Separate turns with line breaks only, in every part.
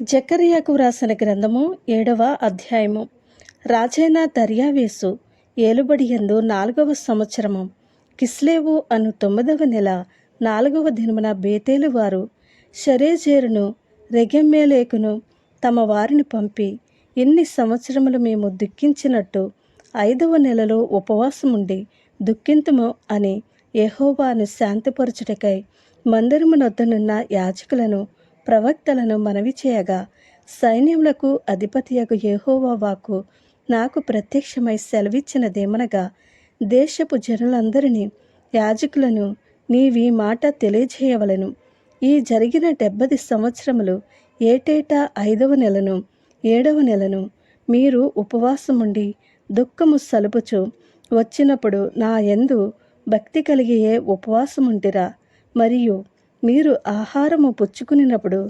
జకర్యాకు వ్రాసిన గ్రంథము ఏడవ అధ్యాయము. రాజైన దర్యావేసు ఏలుబడి యందు నాలుగవ సంవత్సరము కిస్లేవు అను తొమ్మిదవ నెల నాలుగవ దినమున బేతేలు వారు షరేజేరును రెగెమ్మేలేకును తమ వారిని పంపి ఇన్ని సంవత్సరములు మేము దుఃఖించినట్టు ఐదవ నెలలో ఉపవాసముండి దుఃఖింతుము అని యెహోవాను శాంతిపరచుటకై మందిరమునొద్దనున్న యాజకులను ప్రవక్తలను మనవి చేయగా సైన్యములకు అధిపతియగు యహోవా వాకు నాకు ప్రత్యక్షమై సెలవిచ్చినదేమనగా దేశపు జనులందరినీ యాజకులను నీవి మాట తెలియజేయవలెను. ఈ జరిగిన డెబ్బది సంవత్సరములు ఏటేటా ఐదవ నెలను ఏడవ నెలను మీరు ఉపవాసముండి దుఃఖము సలుపుచు వచ్చినప్పుడు నా యందు భక్తి కలిగియే ఉపవాసముంటిరా. మరియు మీరు ఆహారము పుచ్చుకునినప్పుడు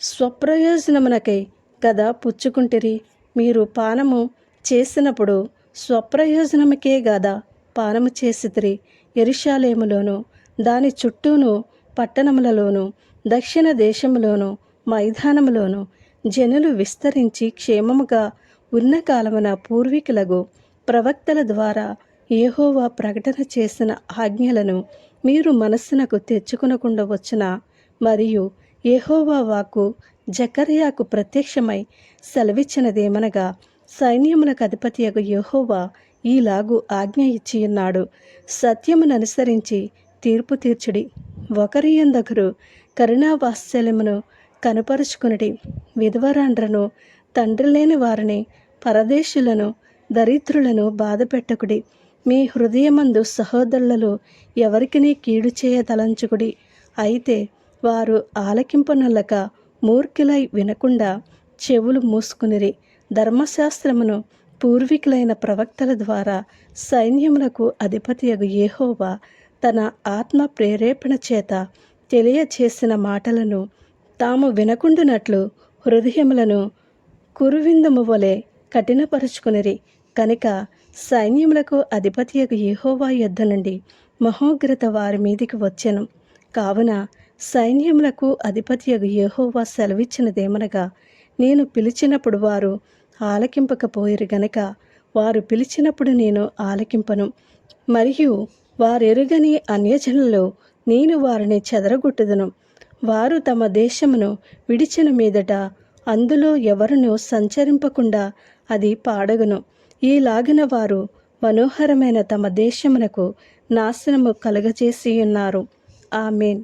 స్వప్రయోజనమునకై కదా పుచ్చుకుంటిరి? మీరు పానము చేసినప్పుడు స్వప్రయోజనముకే గదా పానము చేసితిరి. ఎరుషాలేములోను దాని చుట్టూను పట్టణములలోను దక్షిణ దేశములోను మైదానములోను జనులు విస్తరించి క్షేమముగా ఉన్న కాలమున పూర్వీకులకు ప్రవక్తల ద్వారా ఏహోవా ప్రకటన చేసిన ఆజ్ఞలను మీరు మనస్సునకు తెచ్చుకునకుండా వచ్చిన మరియు యెహోవా వాకు జకర్యాకు ప్రత్యక్షమై సెలవిచ్చినదేమనగా సైన్యములకు అధిపతియగు యెహోవా ఈలాగు ఆజ్ఞ ఇచ్చి ఉన్నాడు సత్యమును అనుసరించి తీర్పు తీర్చుడి. ఒకరి ఎందొకరు కరుణావాత్సల్యమును కనుపరుచుకునడి. విధవరాండ్రను తండ్రి లేని వారిని పరదేశులను దరిద్రులను బాధపెట్టకుడి. మీ హృదయమందు సహోదరులలో ఎవరికిని కీడు చేయదలంచుకుడి. అయితే వారు ఆలకింపనల్లక మూర్ఖులై వినకుండా చెవులు మూసుకునిరి. ధర్మశాస్త్రమును పూర్వీకులైన ప్రవక్తల ద్వారా సైన్యములకు అధిపతియగు ఏహోవా తన ఆత్మ ప్రేరేపణ చేత తెలియచేసిన మాటలను తాము వినకుండునట్లు హృదయములను కురువిందము వలె కఠినపరుచుకునిరి. కనుక సైన్యములకు అధిపతియకు యహోవా యుద్ధ నుండి మహోగ్రత వారి మీదికి వచ్చెను. కావున సైన్యములకు అధిపతియగు యహోవా సెలవిచ్చినదేమనగా నేను పిలిచినప్పుడు వారు ఆలకింపకపోయిరు గనక వారు పిలిచినప్పుడు నేను ఆలకింపను. మరియు వారెరుగని అన్యజనులు నేను వారిని చెదరగొట్టుదును. వారు తమ దేశమును విడిచిన మీదట అందులో ఎవరును సంచరింపకుండా అది పాడగును. ఈలాగిన వారు మనోహరమైన తమ దేశమునకు నాశనము కలుగజేసి ఉన్నారు ఆమెన్.